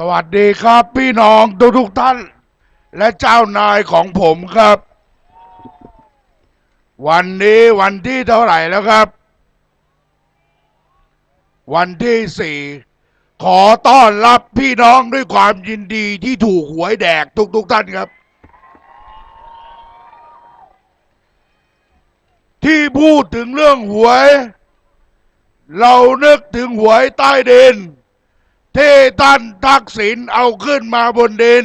สวัสดีครับพี่น้องทุกทุกท่าน และเจ้านายของผมครับ วันนี้วันที่เท่าไหร่แล้วครับ วันที่สี่ขอต้อนรับพี่น้องด้วยความยินดีที่ถูกหวยแดกทุกทุกท่านครับ ที่พูดถึงเรื่องหวย เรานึกถึงหวยใต้ดิน ที่ท่านทักษิณเอาขึ้นมาบนดิน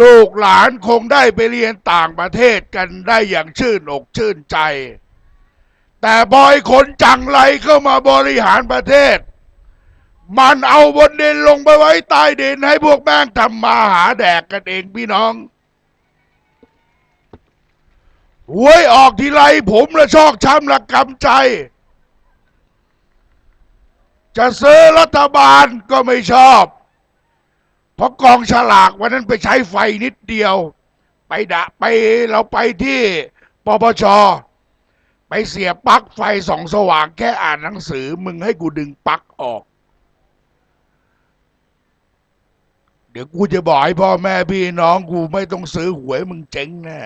ลูกหลานคงได้ไปเรียนต่างประเทศกันได้อย่างชื่นอกชื่นใจ แต่บอยคนจังไรเข้ามาบริหารประเทศ มันเอาบนดินลงไปไว้ใต้ดินให้พวกแม่งทำมาหาแดกกันเองพี่น้องหวยออกทีไรผมละชอกช้ำละกำใจ จะซื้อรัฐบาลก็ไม่ชอบ เพราะกองฉลากวันนั้นไปใช้ไฟนิดเดียว ไปดะไปเราไปที่ปปช ไปเสียปลั๊กไฟสองสว่างแค่อ่านหนังสือ มึงให้กูดึงปลั๊กออก เดี๋ยวกูจะบอกให้พ่อแม่พี่น้องกูไม่ต้องซื้อหวยมึงเจ๊งแน่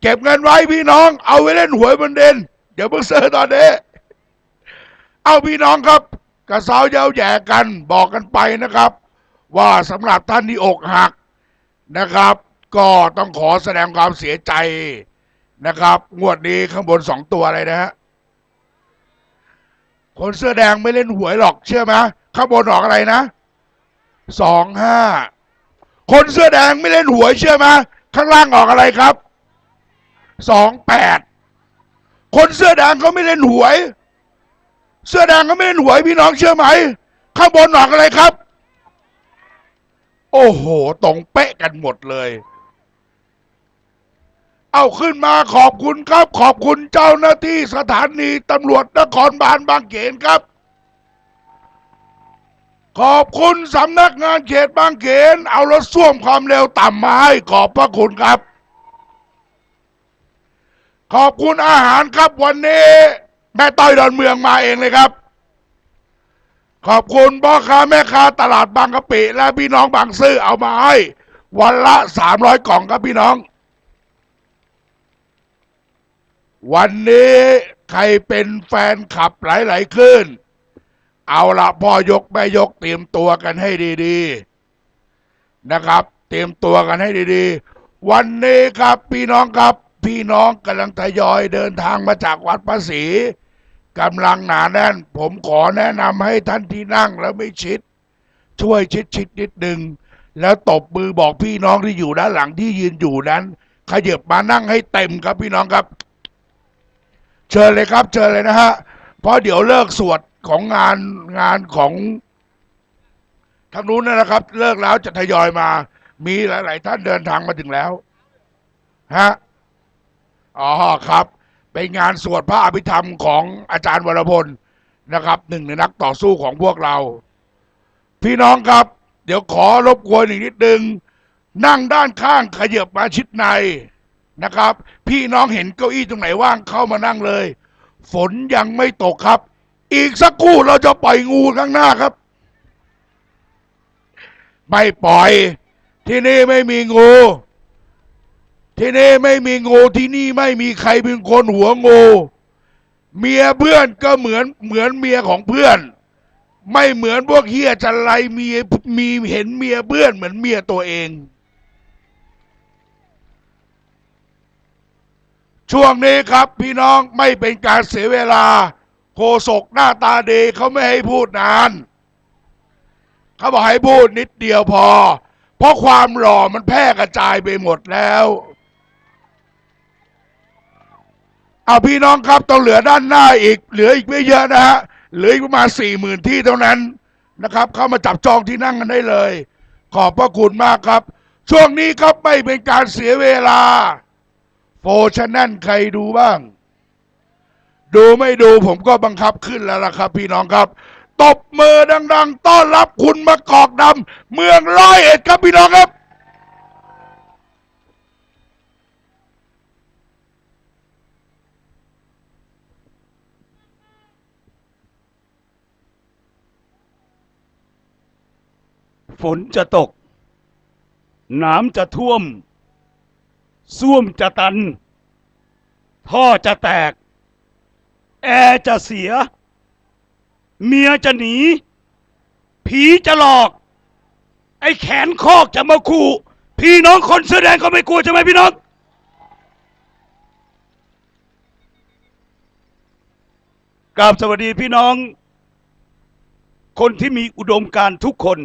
เก็บเงินไว้พี่น้อง เอาไว้เล่นหวยบนเด่น เดี๋ยวเพิ่งซื้อตอนนี้ เอาพี่น้องครับกระเซาเย้าแย่กันบอกกันไปนะครับ ว่าสำหรับท่านที่อกหักนะครับ ก็ต้องขอแสดงความเสียใจนะครับ งวดนี้ข้างบนสองตัวอะไรนะฮะคนเสื้อแดงไม่เล่นหวยหรอกเชื่อไหมข้างบนออกอะไรนะสองห้าคนเสื้อแดงไม่เล่นหวยเชื่อไหมข้างล่างออกอะไรครับสองแปด คนเสื้อแดงเขาไม่เล่นหวย เสื้อแดงเขาไม่เล่นหวยพี่น้องเชื่อไหม ข้างบนออกอะไรครับ โอ้โห ตรงเป๊ะกันหมดเลย เอาขึ้นมาขอบคุณครับ ขอบคุณเจ้าหน้าที่สถานีตำรวจนครบาลบางเขนครับ ขอบคุณสำนักงานเขตบางเขน เอารถส้วมความเร็วต่ำมาให้ขอบพระคุณครับ ขอบคุณอาหารครับวันนี้ แม่ต้อยดอนเมืองมาเองเลยครับ ขอบคุณพ่อค้าแม่ค้าตลาดบางกะปิ และพี่น้องบางซื่อเอามาให้ วันละสามร้อยกล่องครับพี่น้อง วันนี้ใครเป็นแฟนขับหลายๆคลื่นเอาละพ่อยกแม่ยกเตรียมตัวกันให้ดีๆ นะครับ เตรียมตัวกันให้ดีๆ วันนี้ครับพี่น้องครับ พี่น้องกำลังทยอยเดินทางมาจากวัดพระศรีกำลังหนาแน่น ผมขอแนะนำให้ท่านที่นั่งแล้วไม่ชิด ช่วยชิดชิดนิดหนึ่งแล้วตบมือบอกพี่น้องที่อยู่ด้านหลังที่ยืนอยู่นั้น ขยับมานั่งให้เต็มครับพี่น้องครับ เชิญเลยครับเชิญเลยนะฮะเพราะเดี๋ยวเลิกสวดของงานงานของทางนู้นนะครับ เลิกแล้วจะทยอยมา มีหลาย ๆ ท่านเดินทางมาถึงแล้วฮะ อ๋อครับ เป็นงานสวดพระอภิธรรมของอาจารย์วรพลนะครับหนึ่งในนักต่อสู้ของพวกเรา พี่น้องครับ เดี๋ยวขอรบกวนอีกนิดนึง นั่งด้านข้างขยับมาชิดในนะครับ พี่น้องเห็นเก้าอี้ตรงไหนว่างเข้ามานั่งเลย ฝนยังไม่ตกครับ อีกสักครู่เราจะปล่อยงูข้างหน้าครับ ไม่ปล่อย ที่นี่ไม่มีงู ที่นี่ไม่มีงูที่นี่ไม่มีใครเป็นคนหัวงูเมียเพื่อนก็เหมือนเหมือนเมียของเพื่อน ไม่เหมือนพวกเฮียจันไรมีมีเห็นเมียเพื่อนเหมือนเมียตัวเอง ช่วงนี้ครับพี่น้องไม่เป็นการเสียเวลา โคศกหน้าตาดีเขาไม่ให้พูดนานเขาบอกให้พูดนิดเดียวพอ เพราะความหล่อมันแพร่กระจายไปหมดแล้ว เอาพี่น้องครับต้องเหลือด้านหน้าอีก เหลืออีกไม่เยอะนะฮะเหลืออีกประมาณสี่หมื่นที่เท่านั้นนะครับ เข้ามาจับจองที่นั่งกันได้เลย ขอบพระคุณมากครับ ช่วงนี้ครับไม่เป็นการเสียเวลา โฟชั่นนั่นใครดูบ้าง ดูไม่ดูผมก็บังคับขึ้นแล้วล่ะครับ พี่น้องครับตบมือดัง ๆ ต้อนรับคุณมะกอกดำเมืองร้อยเอ็ดครับพี่น้องครับ ฝนจะตก น้ำจะท่วม ส้วมจะตัน ท่อจะแตก แอร์จะเสีย เมียจะหนี ผีจะหลอก ไอ้แขนคอกจะมาขู่ พี่น้องคนเสื้อแดงก็ไม่กลัวใช่ไหมพี่น้องกราบสวัสดีพี่น้อง คนที่มีอุดมการทุกคน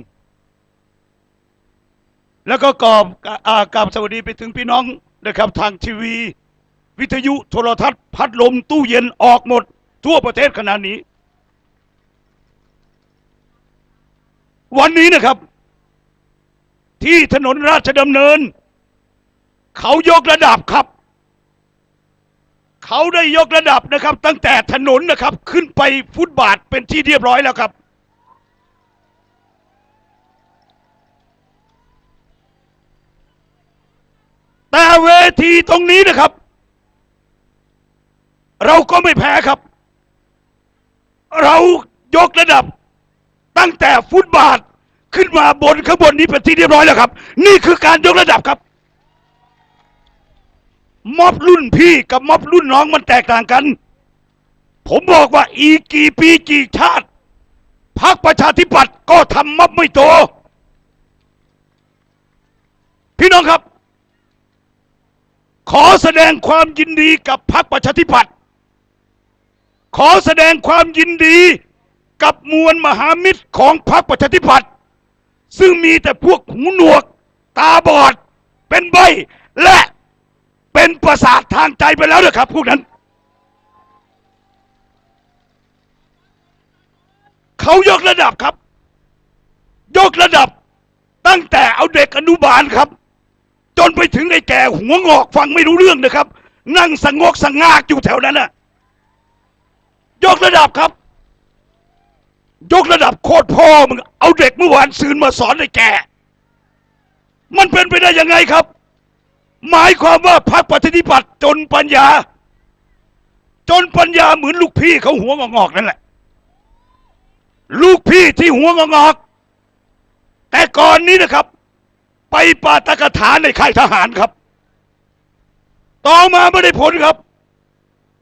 แล้วก็กราบอ่ากราบสวัสดีไปถึงพี่น้องนะครับทางทีวี วิทยุโทรทัศน์ พัดลมตู้เย็นออกหมด ทั่วประเทศขณะนี้ วันนี้นะครับ ที่ถนนราชดำเนิน เขายกระดับครับ เขาได้ยกระดับนะครับ ตั้งแต่ถนนนะครับ ขึ้นไปฟุตบาทเป็นที่เรียบร้อยแล้วครับ แต่เวทีตรงนี้นะครับ เราก็ไม่แพ้ครับ เรายกระดับ ตั้งแต่ฟุตบาทขึ้นมาบนข้างบนนี้เป็นที่เรียบร้อยแล้วครับ นี่คือการยกระดับครับ ม็อบรุ่นพี่กับม็อบรุ่นน้องมันแตกต่างกัน ผมบอกว่าอีกกี่ปีกี่ชาติพรรคประชาธิปัตย์ก็ทำม็อบไม่โต พี่น้องครับ ขอแสดงความยินดีกับพรรคประชาธิปัตย์ขอแสดงความยินดีกับมวลมหามิตรของพรรคประชาธิปัตย์ซึ่งมีแต่พวกหูหนวก ตาบอด เป็นใบ และเป็นประสาททางใจไปแล้วนะครับ พวกนั้น เขายกระดับครับ ยกระดับตั้งแต่เอาเด็กอนุบาลครับ จนไปถึงไอ้แก่หัวงอกฟังไม่รู้เรื่องนะครับ นั่งสังงกสังงากอยู่แถวนั้นน่ะยกระดับครับ ยกระดับโคตรพ่อมึงเอาเด็กเมื่อวานซืนมาสอนไอ้แก่ มันเป็นไปได้ยังไงครับ หมายความว่าพรรคประชาธิปัตย์จนปัญญา จนปัญญาเหมือนลูกพี่เขาหัวงอกๆนั่นแหละ ลูกพี่ที่หัวงอกแต่ก่อนนี้นะครับ ไปปาตกถาในค่ายทหารครับ ต่อมาไม่ได้ผลครับ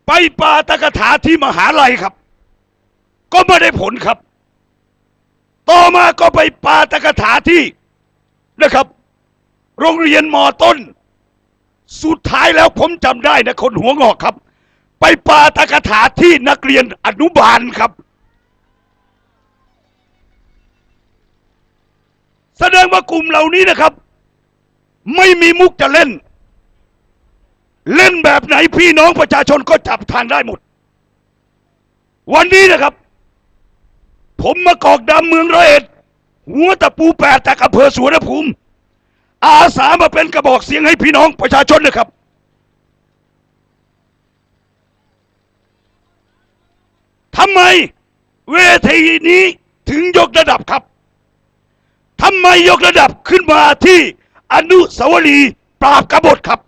ไปปาตกถาที่มหาลัยครับ ก็ไม่ได้ผลครับ ต่อมาก็ไปปาตกถาที่นะครับ โรงเรียนมอต้น สุดท้ายแล้วผมจำได้นะคนหัวงอกครับ ไปปาตกถาที่นักเรียนอนุบาลครับ แสดงว่ากลุ่มเหล่านี้นะครับ ไม่มีมุกจะเล่น เล่นแบบไหนพี่น้องประชาชนก็จับทางได้หมด วันนี้นะครับ ผมมากอกดำเมืองร้อยเอ็ด หัวตะปูแปดจากอำเภอสวนภูมิ อาสามาเป็นกระบอกเสียงให้พี่น้องประชาชนนะครับทำไมเวทีนี้ถึงยกระดับครับ ทำไมยกระดับขึ้นมาที่อนุสาวรีย์ปราบกบฏครับ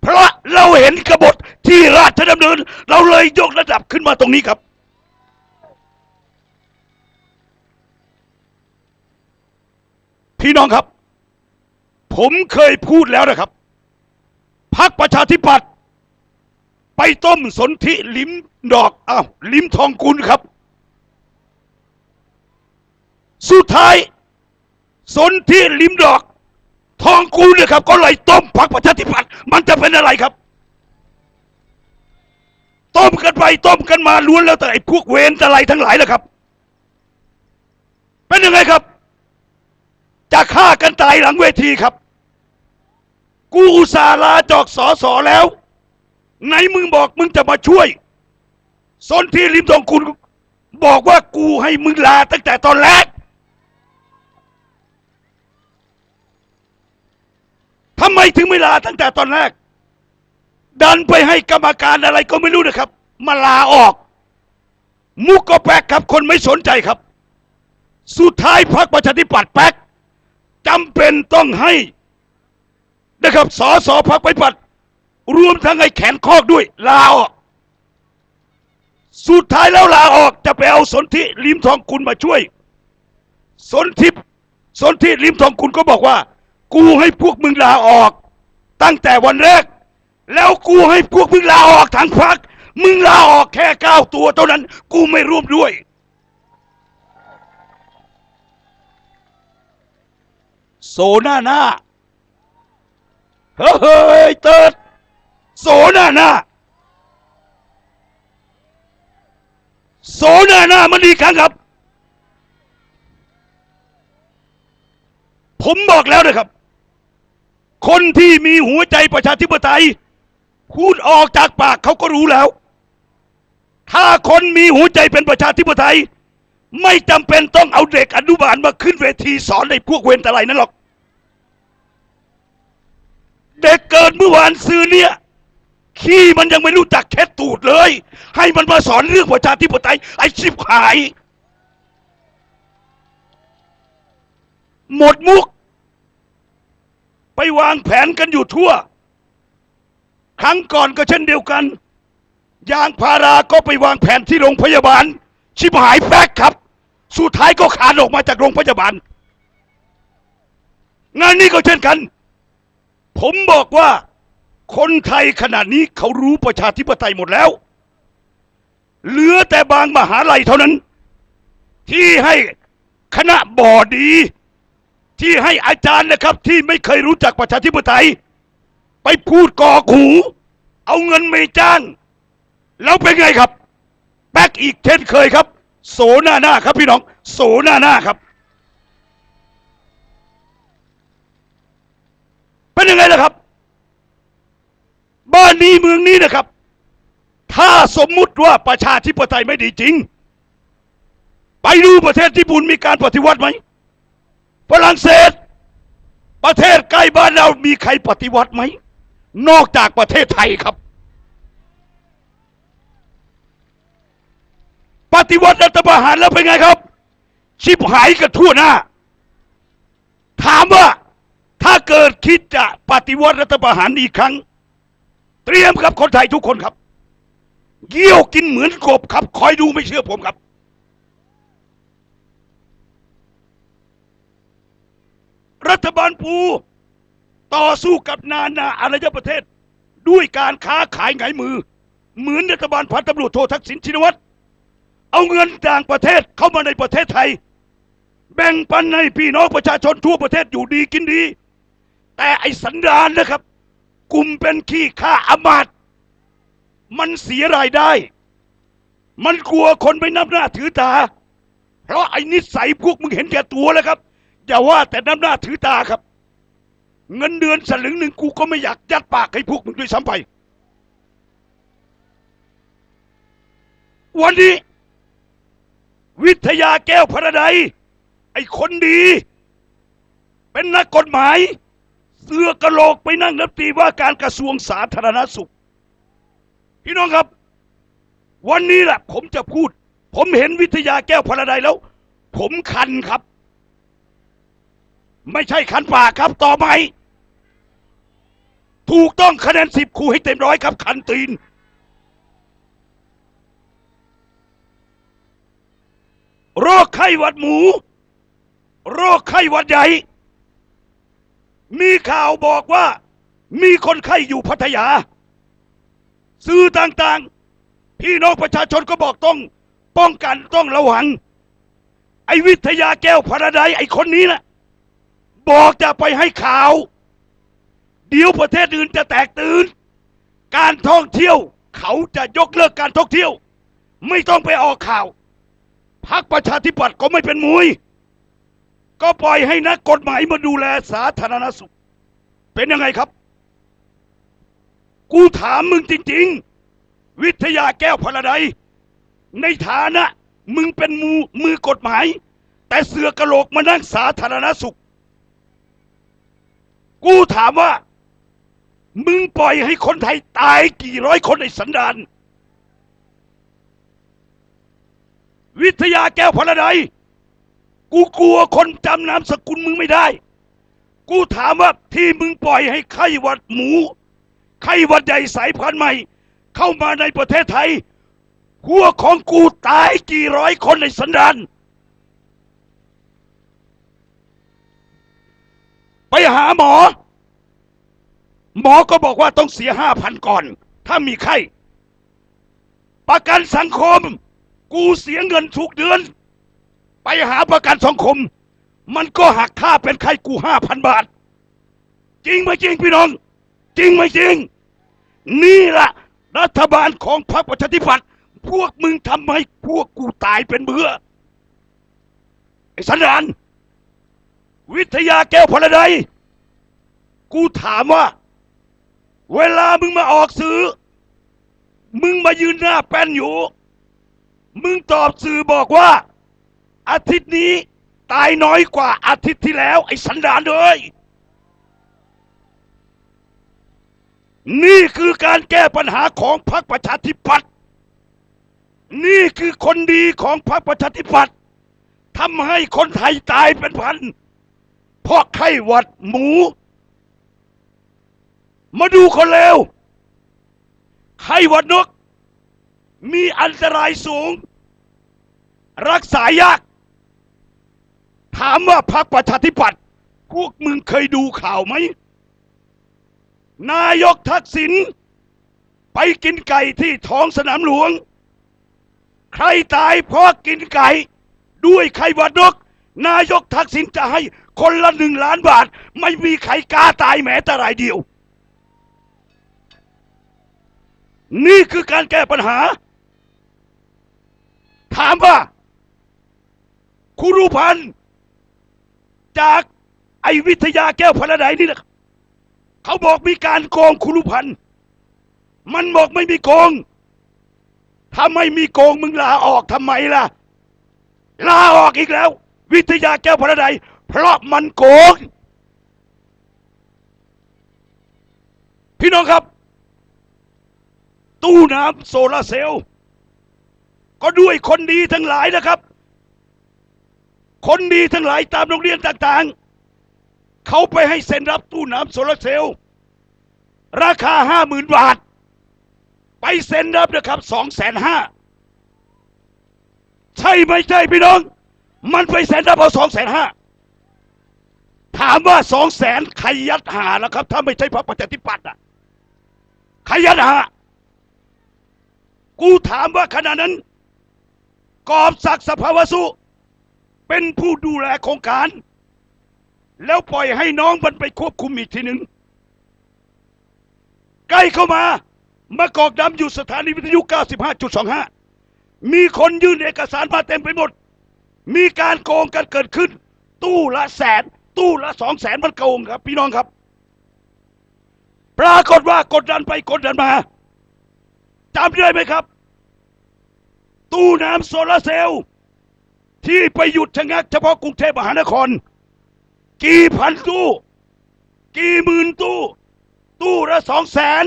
เพราะเราเห็นกบฏที่ราชดำเนิน เราเลยยกระดับขึ้นมาตรงนี้ครับ พี่น้องครับ ผมเคยพูดแล้วนะครับพรรคประชาธิปัตย์ไปต้มสนธิลิมดอกอ้าวลิมทองกุลครับ สุดท้าย สนธิลิมดอก ทองกูเนี่ยครับ ก็เลต้มพรรคประชาธิปัตย์มันจะเป็นอะไรครับ ต้มกันไปต้มกันมาล้วนแล้วแต่ไอ้พวกเวรอะไรทั้งหลายแหละครับ เป็นยังไงครับ จะฆ่ากันตายหลังเวทีครับ กูอุตส่าห์ลาจอกสอสอแล้วไหนมึงบอกมึงจะมาช่วยสนธิลิมทองคุณ บอกว่ากูให้มึงลาตั้งแต่ตอนแรก ทำไมถึงไม่ลาตั้งแต่ตอนแรก ดันไปให้กรรมการอะไรก็ไม่รู้นะครับ มาลาออก มุกก็แป๊กครับ คนไม่สนใจครับ สุดท้ายพรรคประชาธิปัตย์แป๊กจำเป็นต้องให้นะครับสอสอพรรคประชาธิปัตย์รวมทั้งไอ้แขนคอกด้วย ลาออก สุดท้ายแล้วลาออกจะไปเอาสนธิลิมทองคุณมาช่วย สนธิสนธิริมทองคุณก็บอกว่า กูให้พวกมึงลาออก ตั้งแต่วันแรก แล้วกูให้พวกมึงลาออกทั้งพัก มึงลาออกแค่เก้าตัวเท่านั้น กูไม่ร่วมด้วย โซน้าหน้าเฮ้ยเติร์ดโซน้าหน้าโซน้าหน้ามันดีครั้งครับ ผมบอกแล้วนะครับ คนที่มีหัวใจประชาธิปไตยพูดออกจากปากเขาก็รู้แล้ว ถ้าคนมีหัวใจเป็นประชาธิปไตย ไม่จำเป็นต้องเอาเด็กอนุบาลมาขึ้นเวทีสอนในพวกเวรตะไลนั่นหรอก เด็กเกิดเมื่อวานซื้อเนี่ยขี้มันยังไม่รู้จักแค่ตูดเลย ให้มันมาสอนเรื่องประชาธิปไตย ไอ้ชิบหาย หมดมุก ไปวางแผนกันอยู่ทั่ว ครั้งก่อนก็เช่นเดียวกัน ยางพาราก็ไปวางแผนที่โรงพยาบาล ชิบหายแป๊กครับ สุดท้ายก็ขานออกมาจากโรงพยาบาล งานนี้ก็เช่นกัน ผมบอกว่าคนไทยขณะนี้เขารู้ประชาธิปไตยหมดแล้ว เหลือแต่บางมหาลัยเท่านั้น ที่ให้คณะบอดี ที่ให้อาจารย์นะครับ ที่ไม่เคยรู้จักประชาธิปไตย ไปพูดก่อหูเอาเงินไม่จ้าง แล้วเป็นไงครับ แบกอีกเช่นเคยครับ โสหน้าหน้าครับพี่น้อง โสหน้าหน้าครับ เป็นยังไงล่ะครับ บ้านนี้เมืองนี้นะครับ ถ้าสมมุติว่าประชาธิปไตยไม่ดีจริง ไปดูประเทศญี่ปุ่นมีการปฏิวัติไหม ฝรั่งเศส ประเทศใกล้บ้านเรามีใครปฏิวัติไหม นอกจากประเทศไทยครับ ปฏิวัติรัฐประหารแล้วเป็นไงครับ ชิบหายกันทั่วหน้า ถามว่าถ้าเกิดคิดจะปฏิวัติรัฐประหารอีกครั้ง เตรียมครับคนไทยทุกคนครับเยี่ยวกินเหมือนกบครับ คอยดูไม่เชื่อผมครับ รัฐบาลปู ต่อสู้กับนานาอารยประเทศ ด้วยการค้าขายไงมือ เหมือนรัฐบาลพันตำรวจโททักษิณชินวัตรเอาเงินต่างประเทศเข้ามาในประเทศไทย แบ่งปันให้พี่น้องประชาชนทั่วประเทศอยู่ดีกินดี แต่ไอ้สันดานนะครับ กลุ่มเป็นขี้ข้าอมาตมันเสียรายได้ มันกลัวคนไม่นับหน้าถือตา เพราะไอ้นิสัยพวกมึงเห็นแก่ตัวแล้วครับ อย่าว่าแต่น้ำหน้าถือตาครับ เงินเดือนสลึงหนึ่งกูก็ไม่อยากยัดปากให้พวกมึงด้วยซ้ำไป วันนี้ วิทยาแก้วพระใดยไอ้คนดี เป็นนักกฎหมาย เสือกระโหลกไปนั่งรัฐมนตรีว่าการกระทรวงสาธารณสุข พี่น้องครับ วันนี้แหละผมจะพูด ผมเห็นวิทยาแก้วพระใดยแล้ว ผมคันครับ ไม่ใช่คันปากครับต่อไปถูกต้องคะแนนสิบครูให้เต็มร้อยครับคันตีน โรคไข้หวัดหมู โรคไข้หวัดใหญ่ มีข่าวบอกว่า มีคนไข้อยู่พัทยา สื่อต่างๆ พี่น้องประชาชนก็บอกต้อง ป้องกันต้องระวัง ไอ้วิทยาแก้วพระใดไอ้คนนี้นะ บอกจะไปให้ข่าว เดี๋ยวประเทศอื่นจะแตกตื่น การท่องเที่ยว เขาจะยกเลิกการท่องเที่ยว ไม่ต้องไปออกข่าวพักประชาธิปัตย์ก็ไม่เป็นมุย ก็ปล่อยให้นักกฎหมายมาดูแลสาธารณสุข เป็นยังไงครับ กูถามมึงจริง ๆ วิทยาแก้วพลใดในฐานะ มึงเป็นมือมือกฎหมาย แต่เสือกระโหลกมานั่งสาธารณสุข กูถามว่า มึงปล่อยให้คนไทยตายกี่ร้อยคนในสันดาน วิทยาแก้วพลใดยกูกลัวคนจำนามสกุลมึงไม่ได้ กูถามว่าที่มึงปล่อยให้ไข้หวัดหมู ไข้หวัดใหญ่สายพันธุ์ใหม่ เข้ามาในประเทศไทยพวกของกูตายกี่ร้อยคนในสันดาน ไปหาหมอ หมอก็บอกว่าต้องเสียห้าพันก่อน ถ้ามีไข้ ประกันสังคม กูเสียเงินทุกเดือน ไปหาประกันสังคม มันก็หักค่าเป็นไข้กูห้าพันบาท จริงไหมจริงพี่น้อง จริงไหมจริง นี่ล่ะ รัฐบาลของพรรคประชาธิปัตย์พวกมึงทำให้พวกกูตายเป็นเบื่อไอ้สันดาน วิทยาแก้วพลใดยกูถามว่า เวลามึงมาออกสื่อ มึงมายืนหน้าแป้นอยู่ มึงตอบสื่อบอกว่า อาทิตย์นี้ตายน้อยกว่าอาทิตย์ที่แล้ว ไอ้สันดานเลยนี่คือการแก้ปัญหาของพรรคประชาธิปัตย์นี่คือคนดีของพรรคประชาธิปัตย์ทำให้คนไทยตายเป็นพัน เพราะไข้หวัดหมู มาดูคนเลวไข้หวัดนก มีอันตรายสูง รักษายาก ถามว่าพรรคประชาธิปัตย์พวกมึงเคยดูข่าวไหม นายกทักษิณไปกินไก่ที่ท้องสนามหลวง ใครตายเพราะกินไก่ ด้วยไข้หวัดนก นายกทักษิณจะให้ คนละหนึ่งล้านบาท ไม่มีใครกล้าตายแม้แต่รายเดียว นี่คือการแก้ปัญหา ถามว่า ครูรุพันธ์จากไอวิทยาแก้วพลไดนี่นะเขาบอกมีการโกงครูรุพันธ์มันบอกไม่มีโกงถ้าไม่มีโกงมึงลาออกทำไมล่ะ ลาออกอีกแล้ว วิทยาแก้วพระใด เพราะมันโกง พี่น้องครับ ตู้น้ำโซลาร์เซลล์ก็ด้วยคนดีทั้งหลายนะครับ คนดีทั้งหลายตามโรงเรียนต่างๆ เขาไปให้เซ็นรับตู้น้ำโซลาร์เซลล์ราคาห้าหมื่นบาท ไปเซ็นรับนะครับสองแสนห้าใช่ไม่ใช่พี่น้อง มันไปเซ็นรับเอาสองแสนห้า ถามว่าสองแสนใครยัดหาแล้วครับ ถ้าไม่ใช่พรรคประชาธิปัตย์อะใครยัดหา กูถามว่าขณะนั้น กอบศักดิ์สภาวสุเป็นผู้ดูแลโครงการ แล้วปล่อยให้น้องมันไปควบคุมอีกทีหนึ่งใกล้เข้ามามากอกดำอยู่สถานีวิทยุ 95.25 มีคนยื่นเอกสารมาเต็มไปหมด มีการโกงกันเกิดขึ้น ตู้ละแสน ตู้ละสองแสนมันโกงครับ พี่น้องครับ ปรากฏว่ากดดันไปกดดันมาจำได้ไหมครับ ตู้น้ำโซลาร์เซลล์ที่ไปหยุดชะงักเฉพาะกรุงเทพมหานคร กี่พันตู้ กี่หมื่นตู้ ตู้ละสองแสน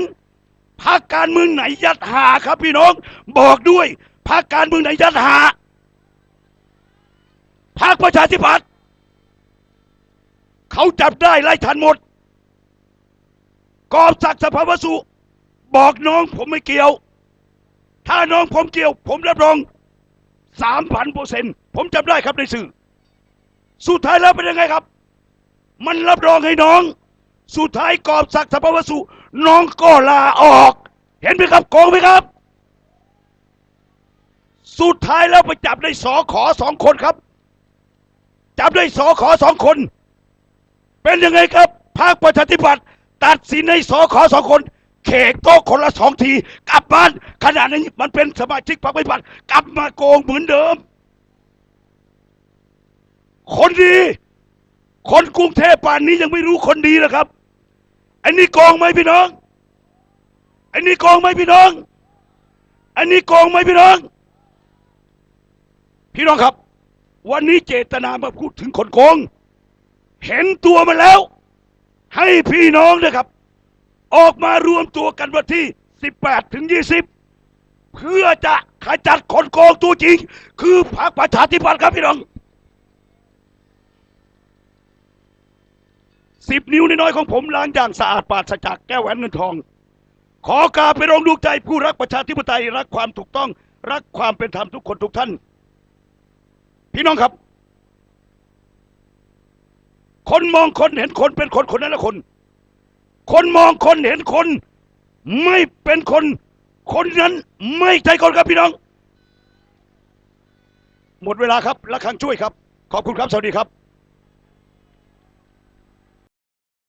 พักการเมืองไหนยัดหาครับพี่น้อง บอกด้วยพักการเมืองไหนยัดหาพักประชาธิปัตย์ เขาจับได้ไล่ทันหมด กอบศักดิ์สภาวสุ บอกน้องผมไม่เกี่ยว ถ้าน้องผมเกี่ยว ผมรับรองสามพันเปอร์เซ็นต์ผมจำได้ครับในสื่อ สุดท้ายแล้วเป็นยังไงครับ มันรับรองให้น้อง สุดท้ายกอบศักดิ์สภาวสุ น้องก็ลาออก เห็นไหมครับโกงไหมครับ สุดท้ายแล้วไปจับได้สอขอสองคนครับ จับได้สอขอสองคน เป็นยังไงครับพรรคประชาธิปัตย์ตัดสินให้สอขอสองคน เขกโต๊ะคนละสองที กลับบ้านขณะนี้มันเป็นสมาชิกพรรคประชาธิปัตย์กลับมาโกงเหมือนเดิม คนดี คนกรุงเทพป่านนี้ยังไม่รู้คนดีนะครับอันนี้โกงไหมพี่น้องอันนี้โกงไหมพี่น้องอันนี้โกงไหมพี่น้อง พี่น้องครับ วันนี้เจตนามาพูดถึงคนโกง เห็นตัวมันแล้ว ให้พี่น้องนะครับ ออกมารวมตัวกันวันที่ 18 ถึง 20 เพื่อจะขจัดคนโกงตัวจริง คือพรรคประชาธิปัตย์ครับพี่น้องสิบนิ้วน้อยของผมล้างอย่างสะอาดปราศจากแก้วแหวนเงินทอง ขอกราบไปรองดวงใจผู้รักประชาธิปไตยรักความถูกต้อง รักความเป็นธรรมทุกคนทุกท่าน พี่น้องครับ คนมองคนเห็นคนเป็นคนคนนั้นละคน คนมองคนเห็นคน ไม่เป็นคน คนนั้นไม่ใช่คนครับพี่น้อง หมดเวลาครับละครั้งช่วยครับ ขอบคุณครับ สวัสดีครับ